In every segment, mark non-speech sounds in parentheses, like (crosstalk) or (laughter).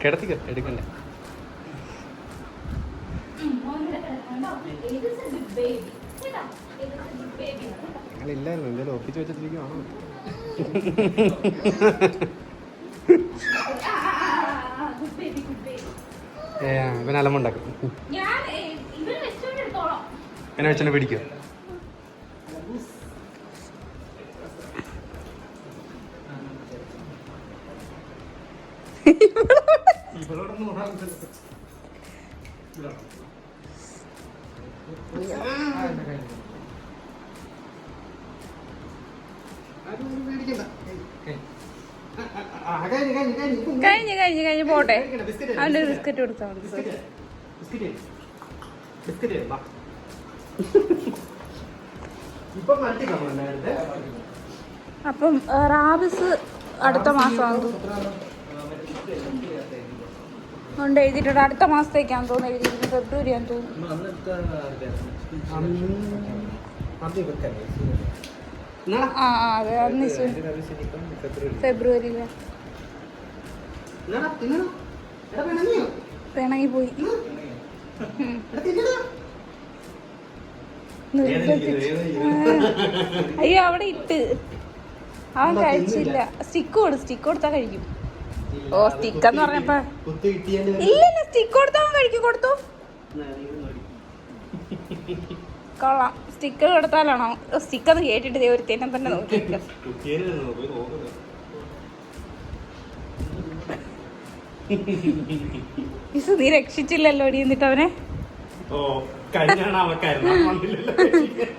കിടത്തിക്കോ എടുക്കണ്ടേ. ഞങ്ങളില്ലായിരുന്നു എന്തെങ്കിലും ഒപ്പിച്ച് വെച്ചിട്ടിരിക്കുവാണോ. ഏ ഇവൻ അലമുണ്ടാക്കും ഞാൻ ഇവർ വെച്ചോണ്ട് എടുത്തോളാം. എന്നെ വെച്ചെന്നെ പിടിക്കും. കഴിഞ്ഞ് കഴിഞ്ഞ് കഴിഞ്ഞ് പോട്ടെ. അവന്റെ ബിസ്ക്കറ്റ് കൊടുത്താൽ മതി. അപ്പം റാബിസ് അടുത്ത മാസമാണ് കൊണ്ട് എഴുതിയിട്ടുണ്ട്. അടുത്ത മാസത്തേക്കാന്ന് തോന്നുന്നു എഴുതിയിട്ടുണ്ട് ഫെബ്രുവരി ആണെന്ന് തോന്നുന്നു ആ ആ അതെ അന്ന് ഫെബ്രുവരിയിൽ. പിണങ്ങി പോയി. അയ്യോ അവിടെ ഇട്ട്. അവൻ കഴിച്ചില്ല. സ്റ്റിക്ക് കൊടു സ്റ്റിക്ക് കൊടുത്താ കഴിക്കും. ഓ സ്റ്റിക്ക് എന്ന് പറഞ്ഞപ്പോ ഇല്ല സ്റ്റിക്ക് കൊടുത്തോ കഴിക്കും കൊടുത്തു. കൊള്ളാം. സ്റ്റിക്കർ കൊടുത്താലാണോ സ്റ്റിക്ക് ഒന്ന് കേട്ടിട്ട് ഒരു തന്നെ തന്നെ നോക്കി മിസ് നീ രക്ഷിച്ചില്ലല്ലോ അടി എന്നിട്ട് അവനെ?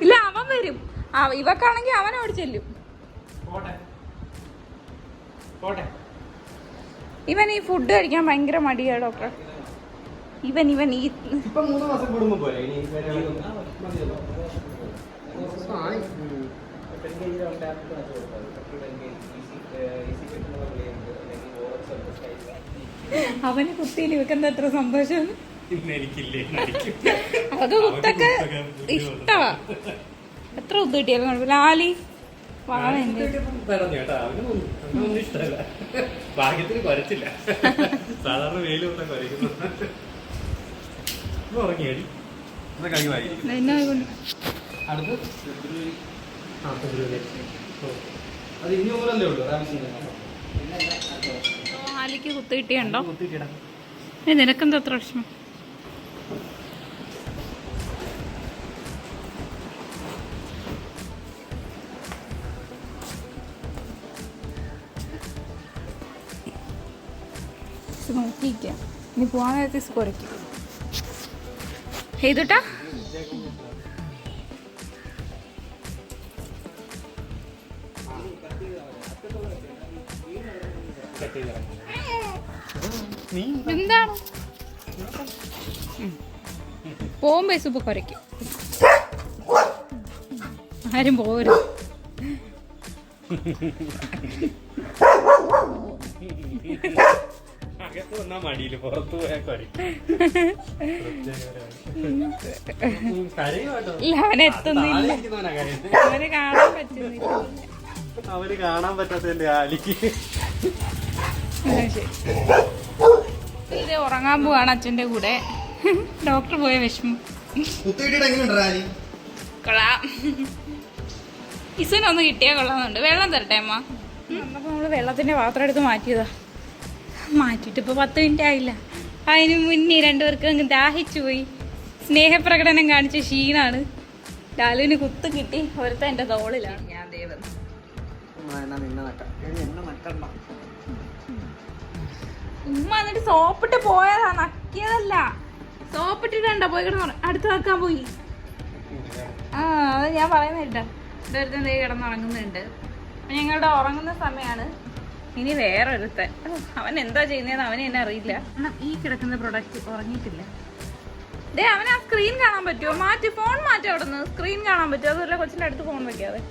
ഇല്ല അവൻ വരും. ഇവക്കാണെങ്കിൽ അവൻ ഓടിച്ചെല്ലും പോട്ടെ. പോട്ടെ. ഇവൻ ഈ ഫുഡ് കഴിക്കാൻ ഭയങ്കര മടിയാ ഡോക്ടർ ഇവൻ ഇവൻ ഈ. അവന് കുത്തിയിൽ ഇവക്കെന്താ എത്ര സന്തോഷം. അത് കുത്തൊക്കെ ഇഷ്ടമാ എത്ര കുത്ത് കിട്ടിയാലും കുഴപ്പമില്ല. ആലി ഭാഗ്യത്തിന് കുരച്ചില്ല സാധാരണ വെയിൽ കൊണ്ടാ കുരയ്ക്കുന്നു ഉറങ്ങിയടി അടുത്ത് ഫെബ്രുവരി ആ ഫെബ്രുവരി അത് ഇനി ഓരല്ലേ ഉള്ളൂ റാംസിന്റെ ആലിക്ക് കുത്ത് കിട്ടിയുണ്ടോ? കുത്തിക്കിടാം ഏ, നിനക്കെന്താ അത്ര വിഷമം? ഇത് നോക്കിയിരിക്കുക. ഇനി പോകാൻ നേരത്തെ കുറയ്ക്കും ചെയ്തുട്ടാ എന്താണ്? പോകുമ്പോ സൂപ്പ് കുറയ്ക്കും ആരും പോരും അകത്ത് (laughs) വന്നാ മടിയിൽ പുറത്തു പോയാൽ എത്തുന്നില്ല. അവന് കാണാൻ പറ്റുന്നില്ല. അവന് കാണാൻ പറ്റാത്തതിന്റെ ആലിക്ക്. ഇത് ഉറങ്ങാൻ പോവാണ് അച്ഛന്റെ കൂടെ. ഡോക്ടർ പോയ വിഷമം. ഒന്ന് കിട്ടിയാ കൊള്ളാം. ഇസുനൊന്ന് കൊള്ളാന്നുണ്ട് വെള്ളം തരട്ടെ അമ്മ? നമ്മൾ വെള്ളത്തിന്റെ പാത്രം എടുത്ത് മാറ്റിയതാ. മാറ്റിയിട്ട് ഇപ്പോൾ പത്ത് മിനിറ്റ് ആയില്ല. അതിന് മുന്നേ രണ്ടുപേർക്കും അങ്ങ് ദാഹിച്ചു പോയി. സ്നേഹപ്രകടനം കാണിച്ച ക്ഷീണാണ് ലാലുവിന് കുത്ത് കിട്ടി. ഒരുത്ത എന്റെ തോളിലാണ്. ഞാൻ ദേവൻ ഉമ്മ എന്നിട്ട് സോപ്പിട്ട് പോയതാ. നക്കിയതല്ല. സോപ്പിട്ടിട്ടണ്ട? പോയി കിടന്നു അടുത്ത് വെക്കാൻ പോയി. ആ അത് ഞാൻ പറയുന്നില്ല ഇതൊരുത്തൻ ദേ കിടന്നുറങ്ങുന്നുണ്ട് ഞങ്ങളുടെ ഉറങ്ങുന്ന സമയമാണ് ഇനി വേറെ ഒരുത്തൻ അവൻ എന്താ ചെയ്യുന്നതെന്ന് അവനെ എന്നെ അറിയില്ല. ഈ കിടക്കുന്ന പ്രൊഡക്റ്റ് ഉറങ്ങിയിട്ടില്ല? ദേ അവൻ ആ സ്ക്രീൻ കാണാൻ പറ്റുമോ? മാറ്റി ഫോൺ മാറ്റി അവിടെ നിന്ന്? സ്ക്രീൻ കാണാൻ പറ്റുമോ? അതുപോലെ കൊച്ചിന്റെ അടുത്ത് ഫോൺ വെക്കാതെ?